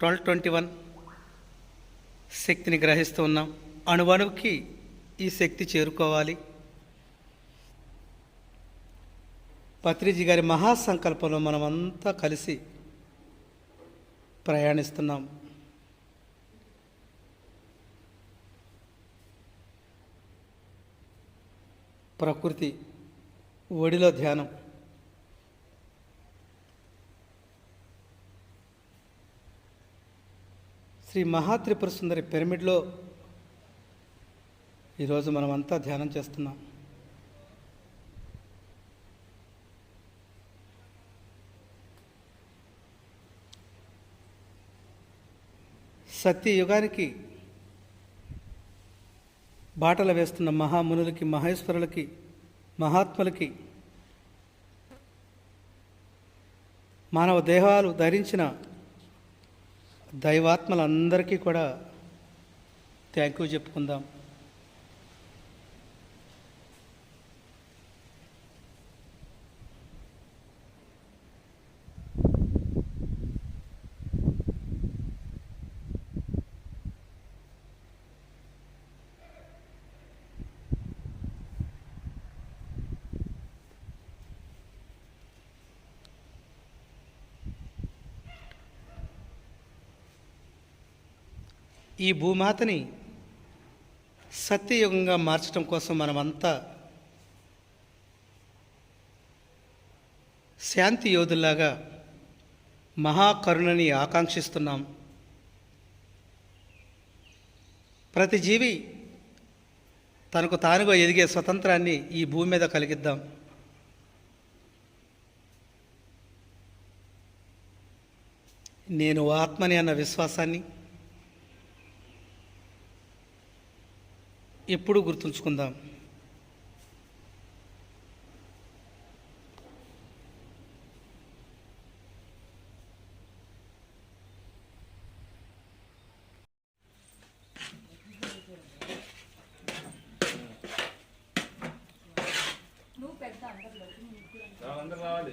Twelve twenty one శక్తిని గ్రహిస్తూ ఉన్నాం. అణువణువుకి ఈ శక్తి చేరుకోవాలి. పత్రిజీ గారి మహాసంకల్పంలో మనమంతా కలిసి ప్రయాణిస్తున్నాం. ప్రకృతి ఒడిలో ధ్యానం. శ్రీ మహాత్రిపుర సుందరి పిరమిడ్లో ఈరోజు మనమంతా ధ్యానం చేస్తున్నాం. సత్యయుగానికి బాటలు వేస్తున్న మహామునులకి మహేశ్వరులకి మహాత్ములకి మానవ దేహాలు ధరించిన దైవాత్మలందరికీ కూడా థ్యాంక్ యూ చెప్పుకుందాం. ఈ భూమాతని సత్యయుగంగా మార్చడం కోసం మనమంతా శాంతి యోధుల్లాగా మహాకరుణని ఆకాంక్షిస్తున్నాం. ప్రతి జీవి తనకు తానుగా ఎదిగే స్వతంత్రాన్ని ఈ భూమి మీద కలిగిద్దాం. నేను ఆత్మని అన్న విశ్వాసాన్ని ఎప్పుడూ గుర్తుంచుకుందాం? అందరు రావాలి.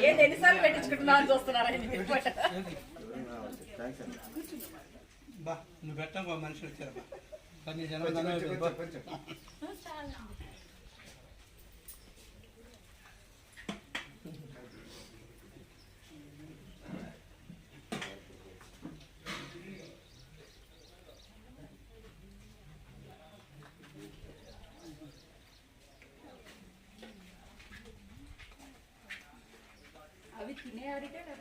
ఏంటి ఎన్నిసార్లు పెట్టించుకుంటున్నా చూస్తున్నారా నువ్వు పెట్టం మనుషులు వచ్చారు primera ahorita la